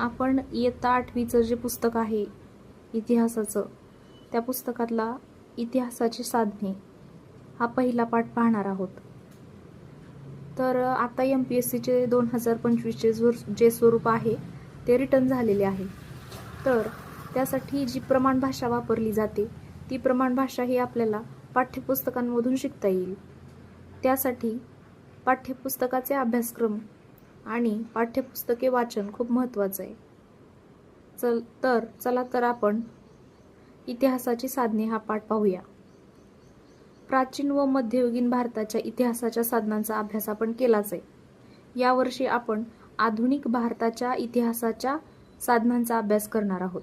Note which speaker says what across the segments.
Speaker 1: आपण इयत्ता आठवीचं जे पुस्तक आहे इतिहासाचं त्या पुस्तकातला इतिहासाची साधने हा पहिला पाठ पाहणार आहोत. तर आता एम पी एस सीचे दोन हजार पंचवीसचे जो जे स्वरूप आहे ते रिटर्न झालेले आहे. तर त्यासाठी जी प्रमाण भाषा वापरली जाते ती प्रमाण भाषा ही आपल्याला पाठ्यपुस्तकांमधून शिकता येईल. त्यासाठी पाठ्यपुस्तकाचे अभ्यासक्रम आणि पाठ्यपुस्तके वाचन खूप महत्त्वाचं आहे. चल तर चला तर आपण इतिहासाची साधने हा पाठ पाहूया. प्राचीन व मध्ययुगीन भारताच्या इतिहासाच्या साधनांचा अभ्यास आपण केलाच आहे. यावर्षी आपण आधुनिक भारताच्या इतिहासाच्या साधनांचा अभ्यास करणार आहोत.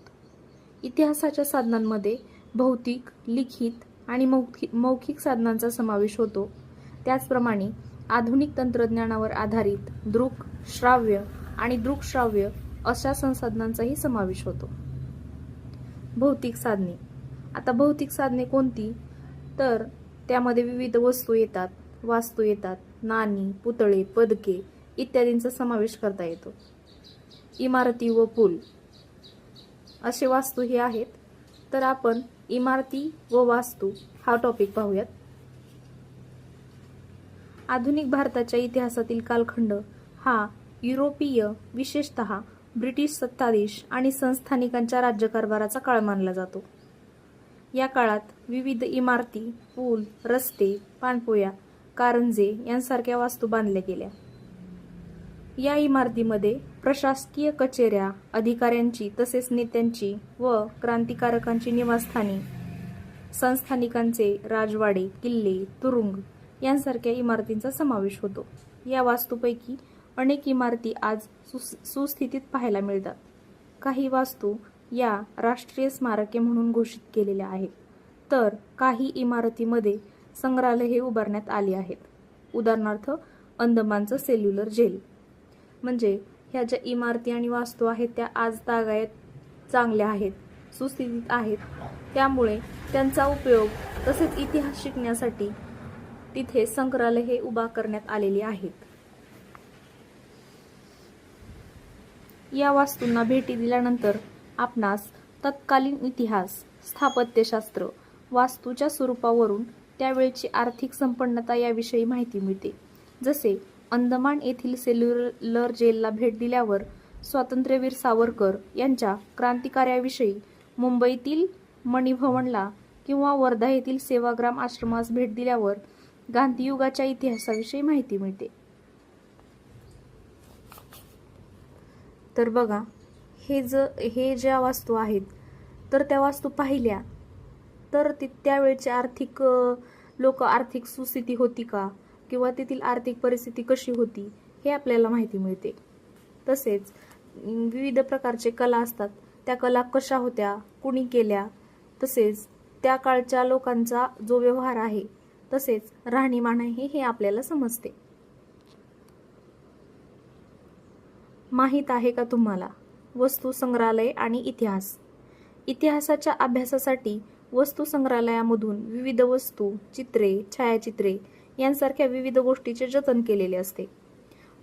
Speaker 1: इतिहासाच्या साधनांमध्ये भौतिक लिखित आणि मौखिक मौखिक साधनांचा समावेश होतो. त्याचप्रमाणे आधुनिक तंत्रज्ञानावर आधारित दृक श्राव्य आणि दृकश्राव्य अशा संसाधनांचाही समावेश होतो. भौतिक साधने. आता भौतिक साधने कोणती? तर त्यामध्ये विविध वस्तू येतात वास्तू येतात नाणी पुतळे पदके इत्यादींचा समावेश करता येतो. इमारती व पूल. असे वास्तू हे आहेत. तर आपण इमारती व वास्तू हा टॉपिक पाहूयात. आधुनिक भारताच्या इतिहासातील कालखंड. हा युरोपीय विशेषत ब्रिटिश सत्ताधीश आणि संस्थानिकांच्या राज्यकारभाराचा काळ मानला जातो. या काळात विविध इमारती पूल रस्ते पाणपोया कारंजे यांसारख्या वास्तू बांधल्या गेल्या. या इमारतीमध्ये प्रशासकीय कचेऱ्या अधिकाऱ्यांची तसेच नेत्यांची व क्रांतिकारकांची निवासस्थाने संस्थानिकांचे राजवाडे किल्ले तुरुंग यांसारख्या इमारतींचा समावेश होतो. या वास्तूपैकी अनेक इमारती आज सुस सुस्थितीत पाहायला मिळतात. काही वास्तू या राष्ट्रीय स्मारके म्हणून घोषित केलेल्या आहेत. तर काही इमारतीमध्ये संग्रहालय उभारण्यात आली आहेत. उदाहरणार्थ अंदमानचं सेल्युलर जेल म्हणजे ह्या ज्या इमारती आणि वास्तू आहेत त्या आज तागायत चांगल्या आहेत सुस्थितीत आहेत. त्यामुळे त्यांचा उपयोग तसेच इतिहास शिकण्यासाठी तिथे संग्रहालय हे उभा करण्यात आलेले आहेत. या वास्तूंना भेटी दिल्यानंतर आपणास तत्कालीन इतिहास स्थापत्यशास्त्र वास्तूच्या स्वरूपावरून त्यावेळची आर्थिक संपन्नता याविषयी माहिती मिळते. जसे अंदमान येथील सेल्युलर जेलला भेट दिल्यावर स्वातंत्र्यवीर सावरकर यांच्या क्रांतिकार्याविषयी मुंबईतील मणिभवनला किंवा वर्धा येथील सेवाग्राम आश्रमास भेट दिल्यावर गांधीयुगाच्या इतिहासाविषयी माहिती मिळते. तर बघा हे ज हे ज्या वास्तू आहेत तर त्या वास्तू पाहिल्या तर ती त्यावेळची आर्थिक लोक आर्थिक सुस्थिती होती का? किंवा तेथील आर्थिक परिस्थिती कशी होती? हे आपल्याला माहिती मिळते. तसेच विविध प्रकारचे कला असतात. त्या कला कशा होत्या? कुणी केल्या? तसेच त्या काळच्या लोकांचा जो व्यवहार आहे तसेच राहणीमान आहे हे आपल्याला समजते. माहीत आहे का तुम्हाला? वस्तू संग्रहालय आणि इतिहास. इतिहासाच्या अभ्यासासाठी वस्तू संग्रहालयामधून विविध वस्तू चित्रे छायाचित्रे यांसारख्या विविध गोष्टीचे जतन केलेले असते.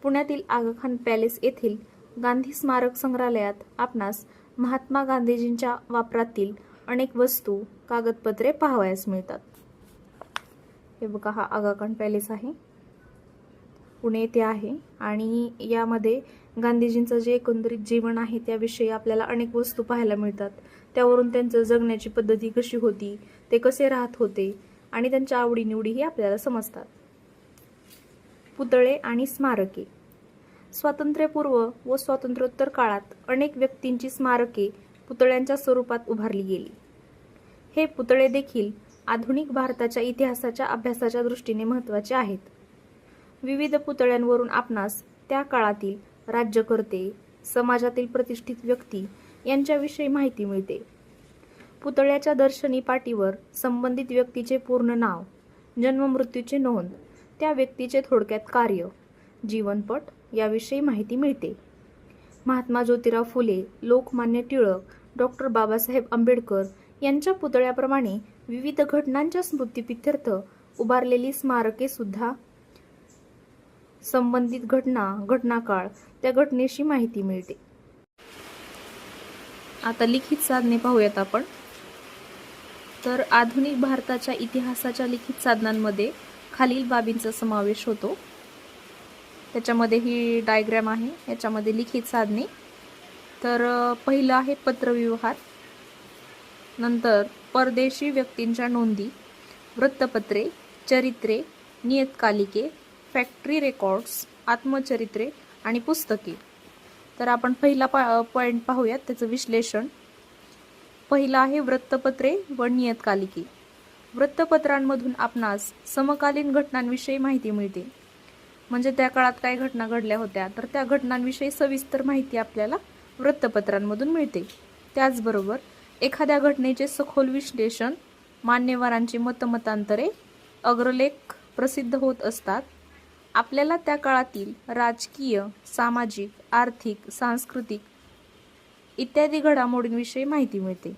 Speaker 1: पुण्यातील आगाखान पॅलेस येथील गांधी स्मारक संग्रहालयात आपणास महात्मा गांधीजींच्या वापरातील अनेक वस्तू कागदपत्रे पाहावयास मिळतात. हे बघा हा आगाखान पॅलेस आहे. पुणे येथे आहे. आणि यामध्ये गांधीजींचं जे एकंदरीत जीवन आहे त्याविषयी आपल्याला अनेक वस्तू पाहायला मिळतात. त्यावरून त्यांचं जगण्याची पद्धती कशी होती ते कसे राहत होते आणि त्यांच्या आवडीनिवडीही आपल्याला समजतात. पुतळे आणि स्मारके. स्वातंत्र्यपूर्व व स्वातंत्र्योत्तर काळात अनेक व्यक्तींची स्मारके पुतळ्यांच्या स्वरूपात उभारली गेली. हे पुतळे देखील आधुनिक भारताच्या इतिहासाच्या अभ्यासाच्या दृष्टीने महत्त्वाचे आहेत. विविध पुतळ्यांवरून आपणास त्या काळातील राज्यकर्ते समाजातील प्रतिष्ठित व्यक्ती यांच्याविषयी माहिती मिळते. पुतळ्याच्या दर्शनी पाटीवर संबंधित व्यक्तीचे पूर्ण नाव जन्ममृत्यूची नोंद त्या व्यक्तीचे थोडक्यात कार्य जीवनपट याविषयी माहिती मिळते. महात्मा ज्योतिराव फुले लोकमान्य टिळक डॉक्टर बाबासाहेब आंबेडकर यांच्या पुतळ्याप्रमाणे विविध घटनांच्या स्मृतीपित्यर्थ उभारलेली स्मारके सुद्धा. संबंधित घटना घटनाकाळ त्या घटनेशी माहिती मिळते. आता लिखित साधने पाहूयात आपण. तर आधुनिक भारताच्या इतिहासाच्या लिखित साधनांमध्ये खालील बाबींचा समावेश होतो. त्याच्यामध्ये ही डायग्रॅम आहे याच्यामध्ये लिखित साधने. तर पहिलं आहे पत्रव्यवहार. नंतर परदेशी व्यक्तींच्या नोंदी वृत्तपत्रे चरित्रे नियतकालिके फॅक्टरी रेकॉर्ड्स आत्मचरित्रे आणि पुस्तके. तर आपण पहिला पा पॉईंट पाहूयात त्याचं विश्लेषण. पहिलं आहे वृत्तपत्रे व नियतकालिके. वृत्तपत्रांमधून आपणास समकालीन घटनांविषयी माहिती मिळते. म्हणजे त्या काळात काय घटना घडल्या होत्या तर त्या घटनांविषयी सविस्तर माहिती आपल्याला वृत्तपत्रांमधून मिळते. त्याचबरोबर एखाद्या घटनेचे सखोल विश्लेषण मान्यवरांची मतमतांतरे अग्रलेख प्रसिद्ध होत असतात. आपल्याला त्या काळातील राजकीय सामाजिक आर्थिक सांस्कृतिक इत्यादी घडामोडींविषयी माहिती मिळते.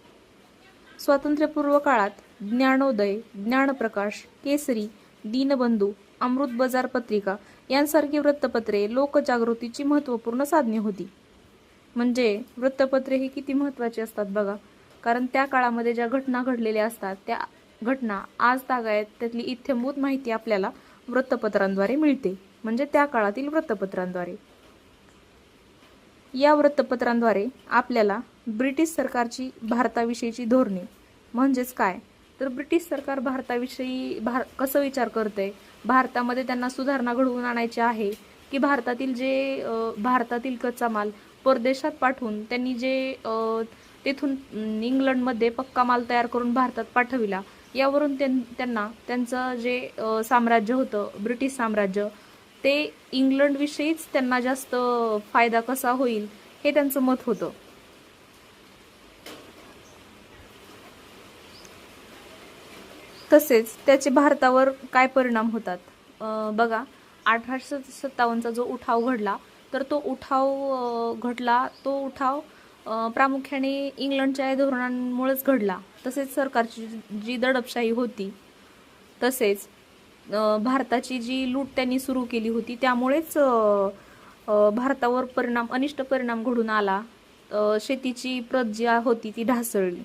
Speaker 1: स्वातंत्र्यपूर्व काळात ज्ञानोदय ज्ञानप्रकाश केसरी दीनबंधू अमृत बाजार पत्रिका यांसारखी वृत्तपत्रे लोकजागृतीची महत्त्वपूर्ण साधने होती. म्हणजे वृत्तपत्रे ही किती महत्त्वाची असतात बघा. कारण त्या काळामध्ये ज्या घटना घडलेल्या असतात त्या घटना आज तागायत त्यातली इत्यंभूत माहिती आपल्याला वृत्तपत्रांद्वारे मिळते. म्हणजे त्या काळातील वृत्तपत्रांद्वारे. या वृत्तपत्रांद्वारे आपल्याला ब्रिटिश सरकारची भारताविषयीची धोरणे. म्हणजेच काय? तर ब्रिटिश सरकार भारताविषयी भार कसं विचार करते भारतामध्ये त्यांना सुधारणा घडवून आणायची आहे की भारतातील जे भारतातील कच्चा माल परदेशात पाठवून त्यांनी जे तेथून इंग्लंडमध्ये पक्का माल तयार करून भारतात पाठविला. यावरून त्यां- त्यांना त्यांचं जे साम्राज्य होतं ब्रिटिश साम्राज्य ते इंग्लंडविषयीच त्यांना जास्त फायदा कसा होईल हे त्यांचं मत होतं. तसेच त्याचे भारतावर काय परिणाम होतात? बघा अठराशे सत्तावन्नचा जो उठाव घडला तर तो उठाव घडला तो उठाव प्रामुख्याने इंग्लंडच्या या धोरणांमुळेच घडला. तसेच सरकारची जी दडपशाही होती तसेच भारताची जी लूट त्यांनी सुरू केली होती त्यामुळेच भारतावर परिणाम अनिष्ट परिणाम घडून आला. शेतीची प्रत जी होती ती ढासळली.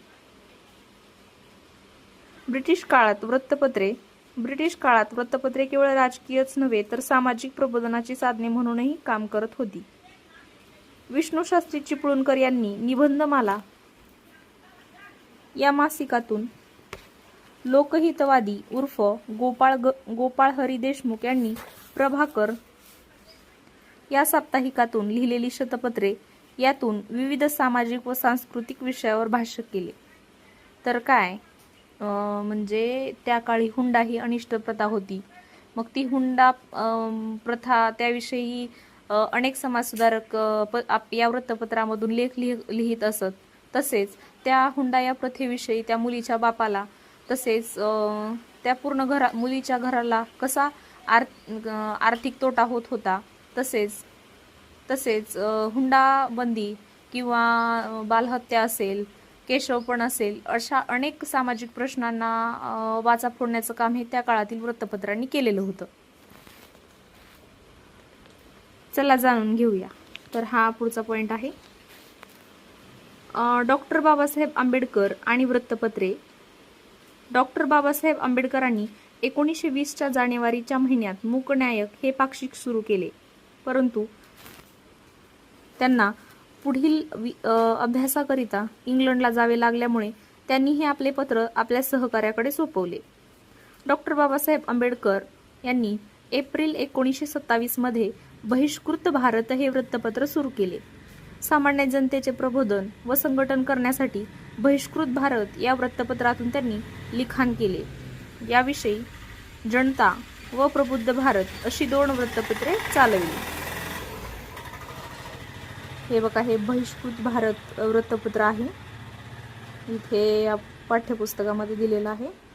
Speaker 1: ब्रिटिश काळात वृत्तपत्रे ब्रिटिश काळात वृत्तपत्रे केवळ राजकीयच नव्हे तर सामाजिक प्रबोधनाची साधने म्हणूनही काम करत होती. विष्णूशास्त्री चिपळूणकर यांनी निबंधमाला या मासिकातून लोकहितवादी उर्फ गोपाळ ग गोपाळ हरी देशमुख यांनी प्रभाकर या साप्ताहिकातून लिहिलेली शतपत्रे यातून विविध सामाजिक व सांस्कृतिक विषयावर भाष्य केले. तर काय? म्हणजे त्या काळी हुंडा ही अनिष्ट प्रथा होती. मग ती हुंडा प्रथा त्याविषयी अनेक समाजसुधारक प आप या वृत्तपत्रामधून लेख लिह लिहित असत. तसेच त्या हुंडा या प्रथेविषयी त्या मुलीच्या बापाला तसेच त्या पूर्ण घरा मुलीच्या घराला कसा आर आर्थिक तोटा होत होता तसेच तसेच हुंडाबंदी किंवा बालहत्या असेल केशवपण असेल अशा अनेक सामाजिक प्रश्नांना वाचा फोडण्याचं काम हे त्या काळातील वृत्तपत्रांनी केलेलं होतं. चला जाणून घेऊया. तर हा पुढचा पॉईंट आहे. डॉक्टर बाबासाहेब आंबेडकर आणि वृत्तपत्रे. डॉक्टर बाबासाहेब आंबेडकरांनी एकोणीसशे वीसच्या जानेवारीच्या महिन्यात मूकनायक हे पाक्षिक सुरू केले. परंतु त्यांना पुढील अभ्यासाकरिता इंग्लंडला जावे लागल्यामुळे त्यांनी हे आपले पत्र आपल्या सहकार्याकडे सोपवले. डॉक्टर बाबासाहेब आंबेडकर यांनी एप्रिल एकोणीसशे सत्तावीसमध्ये बहिष्कृत भारत हे वृत्तपत्र सुरू केले. सामान्य जनतेचे प्रबोधन व संघटन करण्यासाठी बहिष्कृत भारत या वृत्तपत्रातून त्यांनी लिखाण केले. याविषयी जनता व प्रबुद्ध भारत अशी दोन वृत्तपत्रे चालवली. हे बघा हे बहिष्कृत भारत वृत्तपत्र आहे. इथे या पाठ्यपुस्तकामध्ये दिलेलं आहे.